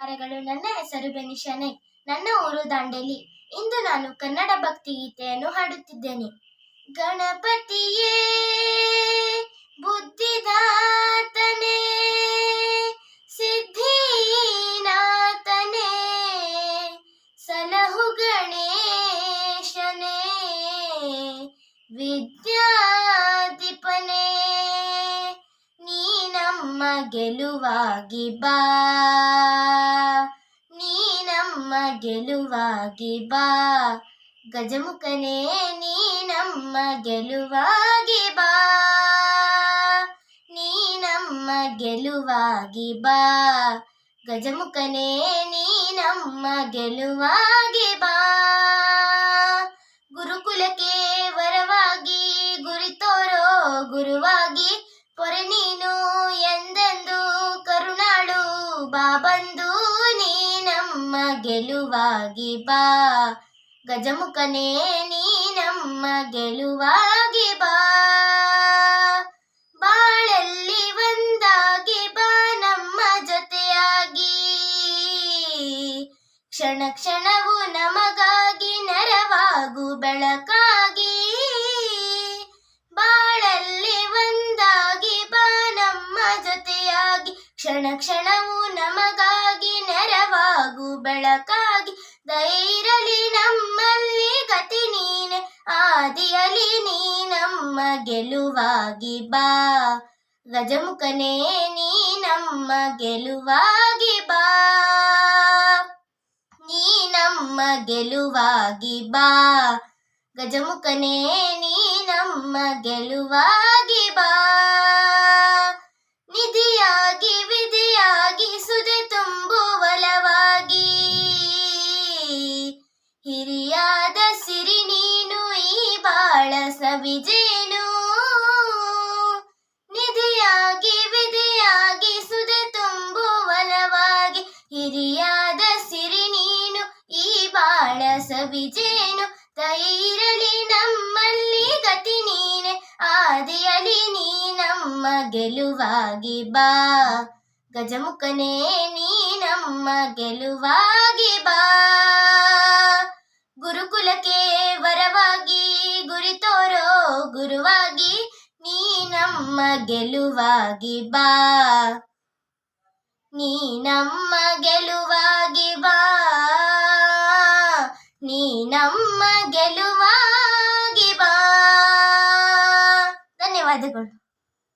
ಕಾರ್ಯಗಳು ನನ್ನ ಹೆಸರು ಬೆನಿಶನೆ. ನನ್ನ ಊರು ದಾಂಡೇಲಿ. ಇಂದು ನಾನು ಕನ್ನಡ ಭಕ್ತಿ ಗೀತೆಯನ್ನು ಹಾಡುತ್ತಿದ್ದೇನೆ. ಗಣಪತಿಯೇ, ಬುದ್ಧಿದಾತನೇ ಸಿದ್ಧಿನಾಥನೇ ಸಲಹು ಗಣೇಶನೇ ನಮ್ಮ ಗೆಲುವಾಗಿ ಬಾ. ಗೆಲುವಾಗಿ ಬಾ. ಗಜಮುಖನೇ, ನೀ ನಮ್ಮ ಗೆಲುವಾಗಿ ಬಾ. ನೀ ನಮ್ಮ ಗೆಲುವಾಗಿ ಬಾ. ಗಜಮುಖನೇ, ನೀ ನಮ್ಮ ಗೆಲುವಾಗಿ ಬಾ. ಗುರುಕುಲಕ್ಕೆ ವರವಾಗಿ, ಗುರಿ ತೋರೋ ಗುರುವಾಗಿ ಗೆಲುವಾಗಿ ಬಾ. ಗಜಮುಖನೇ, ನೀ ನಮ್ಮ ಗೆಲುವಾಗಿ ಬಾ. ಬಾಳಲ್ಲಿ ಒಂದಾಗಿ ಬಾ, ನಮ್ಮ ಜೊತೆಯಾಗಿ. ಕ್ಷಣ ಕ್ಷಣವು ನಮಗಾಗಿ ನೆರವಾಗು ಬೆಳಕಾಗಿ. ಬಾಳಲ್ಲಿ ಒಂದಾಗಿ ಬಾ, ನಮ್ಮ ಜೊತೆಯಾಗಿ. ಕ್ಷಣ ಕ್ಷಣವು ನಮಗಾಗಿ ನೆರವಾಗು ಬೆಳಕಾಗಿ, ದೈರಲಿ ನಮ್ಮಲ್ಲಿ ಗತಿ ನೀನೆ, ಆದಿಯಲಿ ನೀ ನಮ್ಮ ಗೆಲುವಾಗಿ ಬಾ. ಗಜಮುಖನೇ, ನೀ ನಮ್ಮ ಗೆಲುವಾಗಿ ಬಾ. ನೀ ನಮ್ಮ ಗೆಲುವಾಗಿ ಬಾ. ಗಜಮುಖನೇ, ನೀ ನಮ್ಮ ಗೆಲುವಾಗಿ ಸವಿಜೇನು ನಿಧಿಯಾಗಿ, ವಿಧಿಯಾಗಿ, ಸುದೆ ತುಂಬುವಲವಾಗಿ ಹಿರಿಯಾದ ಸಿರಿ ನೀನು, ಈ ಬಾಳ ಸವಿಜೇನು? ತೈರಲಿ ನಮ್ಮಲ್ಲಿ ಗತಿ ನೀನೆ, ಆದಿಯಲಿ ನೀ ನಮ್ಮ ಗೆಲುವಾಗಿ ಬಾ. ಗಜಮುಖನೇ, ನೀ ನಮ್ಮ ಗೆಲುವಾಗಿ ಬಾ. ಗುರುವಾಗಿ ನೀ ನಮ್ಮ ಗೆಲುವಾಗಿ ಬಾ. ನೀ ನಮ್ಮ ಗೆಲುವಾಗಿ ಬಾ. ನೀ ನಮ್ಮ ಗೆಲುವಾಗಿ ಬಾ. ಧನ್ಯವಾದಗಳು.